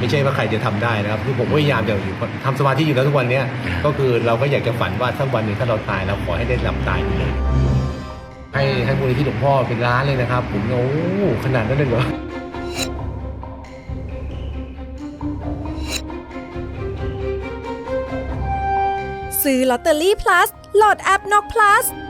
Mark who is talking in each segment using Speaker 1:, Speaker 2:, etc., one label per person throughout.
Speaker 1: ไม่ใช่ว่าใครจะทำได้นะครับคือผมก็พยายามจะอยู่ทำสมาธิอยู่แล้วทุกวันเนี้ยก็คือเราก็อยากจะฝันว่าสักวันหนึ่งถ้าเราตายเราขอให้ได้หลับตายไปเลยให้ให้มูลนิธิหลวงพ่อเป็นล้านเลยนะครับ ผมโอ้โหขนาดนั้นเลยเหรอ
Speaker 2: ซื้อลอตเตอรี่ plus โหลดแอปนก plus
Speaker 3: เอ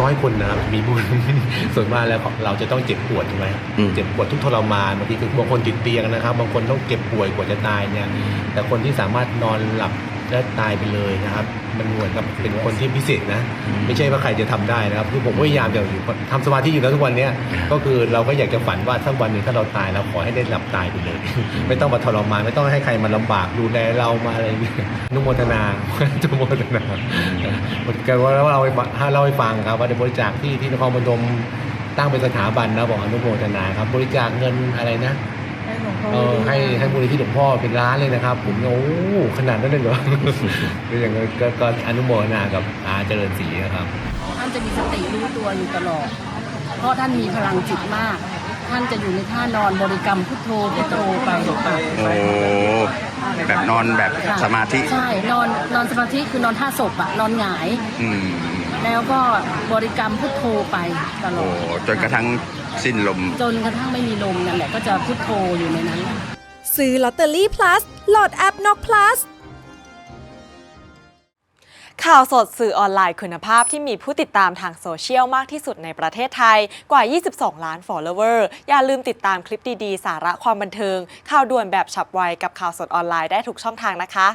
Speaker 1: น้อยคนนะครับมีบุญ ส่วนมากแล้วเราจะต้องเจ็บปวดใช่ไหม
Speaker 4: อืม
Speaker 1: เจ็บปวดทุกข์ทรมานบางทีคือบางคนติดเตียงนะครับ บางคนต้องเจ็บป่วยกว่าจะตายเนี่ย แต่คนที่สามารถนอนหลับ และตายไปเลยนะครับ มันเหมือนกับเป็นคนที่พิเศษนะ ไม่ใช่ว่าใครจะทำได้นะครับ คือผมก็พยายามจะอยู่ทำสมาธิอยู่แล้วทุกวันเนี้ยก็คือเราก็อยากจะฝันว่าสักวันหนึ่งถ้าเราตายเราขอให้ได้หลับตายไปเลย ไม่ต้องมาทรมานไม่ต้องให้ใครมาลำบากดูแลเรามาอะไรอย่างเงี้ยอนุโมทนาอนุโมทนาก็ว่าเราให้ฟังให้เล่าให้ฟังครับว่าได้บริจาคที่ที่นครพนมตั้งเป็นสถาบันนะบอกอนุโมทนาครับ บริจาคเงินอะไรนะ เออให้ให้มูลนิธิหลวงพ่อเป็นล้านเลยนะครับ ผมโอ้โหขนาดนั้นเลยเหรอก็อย่างนั้นก็ก็อนุโมทนากับอาเจริญศรีนะครับ
Speaker 5: ท่านจะมีสติรู้ตัวอยู่ตลอด เพราะท่านมีพลังจิตมาก ท่านจะอยู่ในท่านอนบริกรรมพุทโธพุทโธไป
Speaker 4: โอ้แบบนอนแบบ
Speaker 5: ค่ะ
Speaker 4: สมาธิ
Speaker 5: ใช่ นอนนอนสมาธิคือนอนท่าศพอะนอนหงาย
Speaker 4: อืม
Speaker 5: แล้วก็บริกรรมพุทโธไปตล
Speaker 4: โอ้
Speaker 5: อด
Speaker 4: จนกระทั่งสิ้นลม
Speaker 5: จนกระทั่งไม่มีลมนั่นแหละก็จะพุทโธอยู่ในนั้น
Speaker 2: ซื้อลอตเตอรี่ plus โหลดแอปนก plus
Speaker 6: ข่าวสดสื่อออนไลน์คุณภาพที่มีผู้ติดตามทางโซเชียลมากที่สุดในประเทศไทยกว่า 22 ล้าน follower อย่าลืมติดตามคลิปดี ๆ สาระความบันเทิง ข่าวด่วนแบบฉับไวกับข่าวสดออนไลน์ได้ทุกช่องทางนะคะ